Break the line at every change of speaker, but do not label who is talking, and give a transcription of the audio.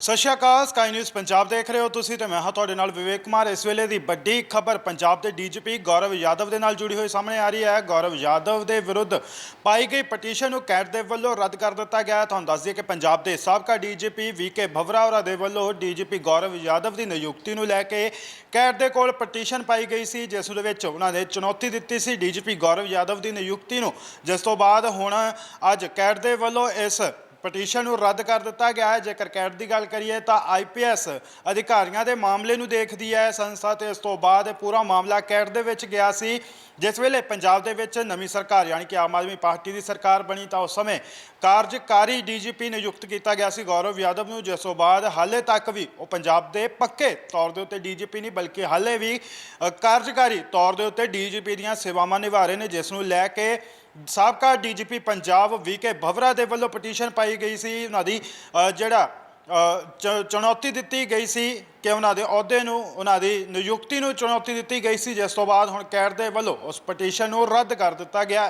ਸਤਿ ਸ਼੍ਰੀ ਅਕਾਲ ਸਕਾਈ ਨਿਊਜ਼ ਪੰਜਾਬ ਦੇਖ ਰਹੇ ਹੋ ਤੁਸੀਂ ਤੇ ਮੈਂ ਹਾਂ ਤੁਹਾਡੇ ਨਾਲ ਵਿਵੇਕ ਕੁਮਾਰ। ਇਸ ਵੇਲੇ ਦੀ ਵੱਡੀ ਖਬਰ ਪੰਜਾਬ ਦੇ ਡੀਜੀਪੀ ਗੌਰਵ ਯਾਦਵ ਦੇ ਨਾਲ ਜੁੜੀ ਹੋਈ ਸਾਹਮਣੇ ਆ ਰਹੀ ਹੈ। ਗੌਰਵ ਯਾਦਵ ਦੇ ਵਿਰੁੱਧ ਪਾਈ ਗਈ ਪਟੀਸ਼ਨ ਨੂੰ ਕੈਟ ਦੇ ਵੱਲੋਂ ਰੱਦ ਕਰ ਦਿੱਤਾ ਗਿਆ ਹੈ। ਤੁਹਾਨੂੰ ਦੱਸ ਦਈਏ ਕਿ ਪੰਜਾਬ ਦੇ ਸਾਬਕਾ ਡੀਜੀਪੀ ਵੀਕੇ ਭਵਰਾ ਹੋਰਾਂ ਦੇ ਵੱਲੋਂ ਡੀਜੀਪੀ ਗੌਰਵ ਯਾਦਵ ਦੀ ਨਿਯੁਕਤੀ ਨੂੰ ਲੈ ਕੇ ਕੈਟ ਦੇ ਕੋਲ ਪਟੀਸ਼ਨ ਪਾਈ ਗਈ ਸੀ, ਜਿਸ ਦੇ ਵਿੱਚ ਉਹਨਾਂ ਨੇ ਚੁਣੌਤੀ ਦਿੱਤੀ ਸੀ ਡੀਜੀਪੀ ਗੌਰਵ ਯਾਦਵ ਦੀ ਨਿਯੁਕਤੀ ਨੂੰ। ਜਿਸ ਤੋਂ ਬਾਅਦ ਹੁਣ ਅੱਜ ਕੈਟ ਦੇ ਵੱਲੋਂ ਇਸ ਪਟੀਸ਼ਨ ਨੂੰ ਰੱਦ ਕਰ ਦਿੱਤਾ ਗਿਆ ਹੈ। ਜੇਕਰ ਕੈਟ ਦੀ ਗੱਲ ਕਰੀਏ ਤਾਂ ਆਈਪੀਐਸ ਅਧਿਕਾਰੀਆਂ ਦੇ ਮਾਮਲੇ ਨੂੰ ਦੇਖਦੀ ਹੈ। ਸੰਸਥਾ ਤੇ ਇਸ ਤੋਂ ਬਾਅਦ ਇਹ ਪੂਰਾ ਮਾਮਲਾ ਕੈਟ ਦੇ ਵਿੱਚ ਗਿਆ ਸੀ। ਜਿਸ ਵੇਲੇ ਪੰਜਾਬ ਦੇ ਵਿੱਚ ਨਵੀਂ ਸਰਕਾਰ ਯਾਨੀ ਕਿ ਆਮ ਆਦਮੀ ਪਾਰਟੀ ਦੀ ਸਰਕਾਰ ਬਣੀ ਤਾਂ ਉਸ ਸਮੇਂ ਕਾਰਜਕਾਰੀ ਡੀਜੀਪੀ ਨਿਯੁਕਤ ਕੀਤਾ ਗਿਆ ਸੀ। ਗੌਰਵ ਯਾਦਵ ਨੂੰ ਜਿਸ ਤੋਂ ਬਾਅਦ ਹਾਲੇ ਤੱਕ ਵੀ ਉਹ ਪੰਜਾਬ ਦੇ ਪੱਕੇ ਤੌਰ ਦੇ ਉੱਤੇ ਡੀਜੀਪੀ ਨਹੀਂ, ਬਲਕਿ ਹਾਲੇ ਵੀ ਕਾਰਜਕਾਰੀ ਤੌਰ ਦੇ ਉੱਤੇ ਡੀਜੀਪੀ ਦੀਆਂ ਸੇਵਾਵਾਂ ਨਿਭਾ ਰਹੇ ਨੇ, ਜਿਸ ਨੂੰ ਲੈ ਕੇ ਸਾਬਕਾ ਡੀਜੀਪੀ ਪੰਜਾਬ ਵੀਕੇ ਭਵਰਾ ਦੇ ਵੱਲੋਂ ਪਟੀਸ਼ਨ ਪਾਈ ਗਈ ਸੀ। ਉਹਨਾਂ ਦੀ ਜਿਹੜਾ ਚ- ਚੁਣੌਤੀ ਦਿੱਤੀ ਗਈ ਸੀ ਕਿ ਉਹਨਾਂ ਦੇ ਅਹੁਦੇ ਨੂੰ, ਉਹਨਾਂ ਦੀ ਨਿਯੁਕਤੀ ਨੂੰ ਚੁਣੌਤੀ ਦਿੱਤੀ ਗਈ ਸੀ। ਜਿਸ ਤੋਂ ਬਾਅਦ ਹੁਣ ਕੈਟ ਦੇ ਵੱਲੋਂ ਉਸ ਪਟੀਸ਼ਨ ਨੂੰ ਰੱਦ ਕਰ ਦਿੱਤਾ ਗਿਆ।